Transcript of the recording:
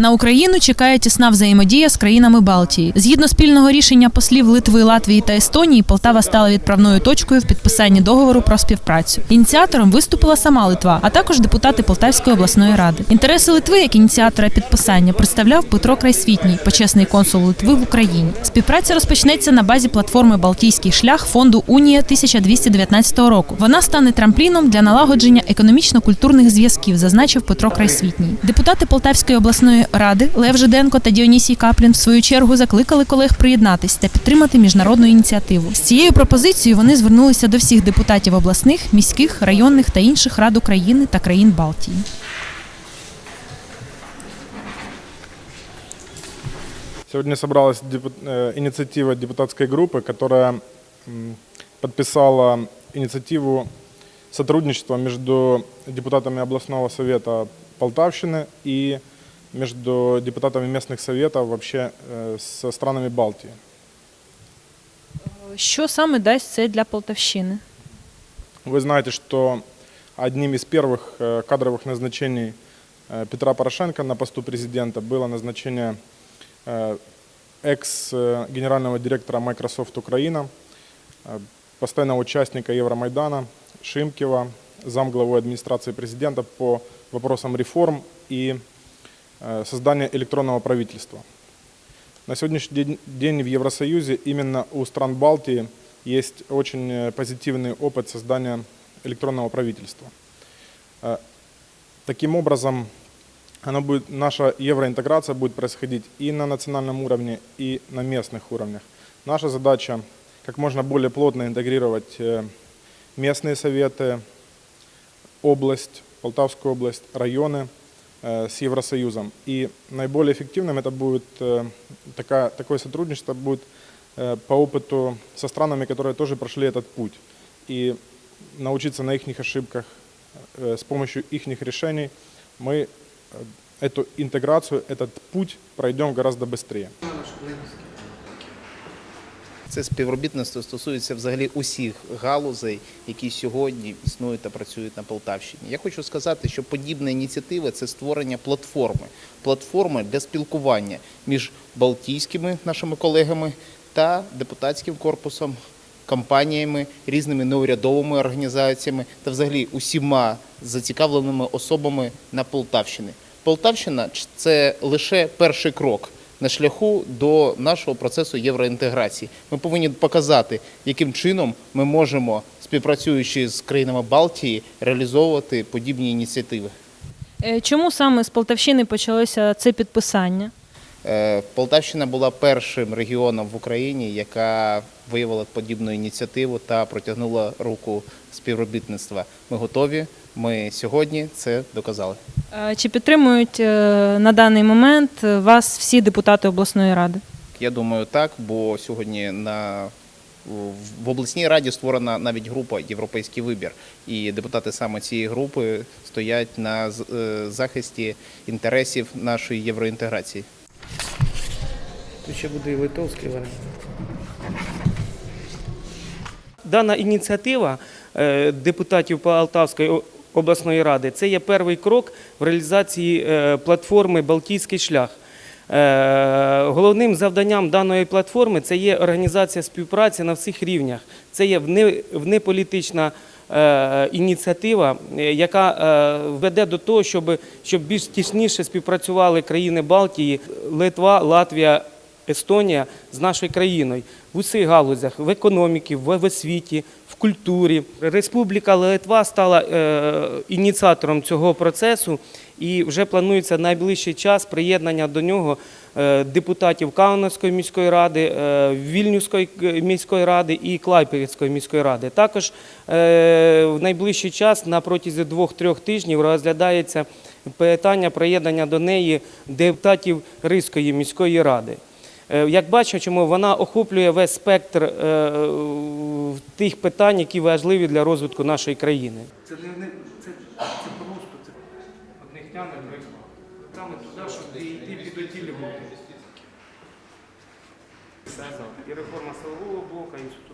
На Україну чекає тісна взаємодія з країнами Балтії. Згідно спільного рішення послів Литви, Латвії та Естонії, Полтава стала відправною точкою в підписанні договору про співпрацю. Ініціатором виступила сама Литва, а також депутати Полтавської обласної ради. Інтереси Литви як ініціатора підписання представляв Петро Крайсвітній, почесний консул Литви в Україні. Співпраця розпочнеться на базі платформи Балтійський шлях фонду Унія 1219 року. Вона стане трампліном для налагодження економічно-культурних зв'язків, зазначив Петро Крайсвітній. Депутати Полтавської обласної ради Лев Жиденко та Діонісій Каплін в свою чергу закликали колег приєднатись та підтримати міжнародну ініціативу. З цією пропозицією вони звернулися до всіх депутатів обласних, міських, районних та інших рад України та країн Балтії. Сегодня собралась депу- э, инициатива депутатской группы, которая м, подписала инициативу сотрудничества между депутатами областного совета Полтавщины и между депутатами местных советов вообще э, со странами Балтии. Що саме дасть це для Полтавщини? Вы знаете, что одним из первых э, кадровых назначений э, Петра Порошенко на посту президента было назначение э, экс-генерального директора Microsoft Украина, э, постоянного участника Евромайдана Шимкева, замглавы администрации президента по вопросам реформ и э, создания электронного правительства. На сегодняшний день- в Евросоюзе именно у стран Балтии есть очень э, позитивный опыт создания электронного правительства. Э, Таким образом, оно будет, наша евроинтеграция будет происходить и на национальном уровне, и на местных уровнях. Наша задача как можно более плотно интегрировать э, местные советы, область, Полтавскую область, районы э, с Евросоюзом. И наиболее эффективным это будет э, такая, такое сотрудничество будет э, по опыту со странами, которые тоже прошли этот путь. И научиться на их ошибках, э, с помощью их решений мы э, эту интеграцию, этот путь пройдем гораздо быстрее. Це співробітництво стосується взагалі усіх галузей, які сьогодні існують та працюють на Полтавщині. Я хочу сказати, що подібна ініціатива це створення платформи, платформи для спілкування між балтійськими нашими колегами та депутатським корпусом, компаніями, різними неурядовими організаціями та взагалі усіма зацікавленими особами на Полтавщині. Полтавщина це лише перший крок на шляху до нашого процесу євроінтеграції. Ми повинні показати, яким чином ми можемо, співпрацюючи з країнами Балтії, реалізовувати подібні ініціативи. Е, Чому саме з Полтавщини почалося це підписання? Е, Полтавщина була першим регіоном в Україні, яка виявила подібну ініціативу та протягнула руку співробітництва. Ми готові. Ми сьогодні це доказали. Е, Чи підтримують е, на даний момент е, вас всі депутати обласної ради? Я думаю, так, бо сьогодні на в обласній раді створена навіть група Європейський вибір, і депутати саме цієї групи стоять на захисті інтересів нашої євроінтеграції. Тут ще буде і литовський варіант. Дана ініціатива депутатів Полтавської о- обласної ради це є перший крок в реалізації е, платформи Балтійський шлях. Е, Головним завданням даної платформи це є організація співпраці на всіх рівнях. Це є вне- внеполітична е, ініціатива, яка веде до того, щоб більш тісніше співпрацювали країни Балтії, Литва, Латвія, Естонія з нашою країною в усіх галузях в економіці, в освіті, в культурі. Республіка Литва стала е, ініціатором цього процесу, і вже планується найближчий час приєднання до нього е, депутатів Каунасської міської ради, е, Вільнюської міської ради і Клайпецької міської ради. Також в найближчий час на протязі двох-трьох тижнів розглядається питання приєднання до неї депутатів Ризької міської ради. Е, Як бачимо, вона охоплює весь спектр е, тих питань, які важливі для розвитку нашої країни. Це не це, це просто це одних тяне Саме туди, щоб йти під оті. І реформа силового блока, і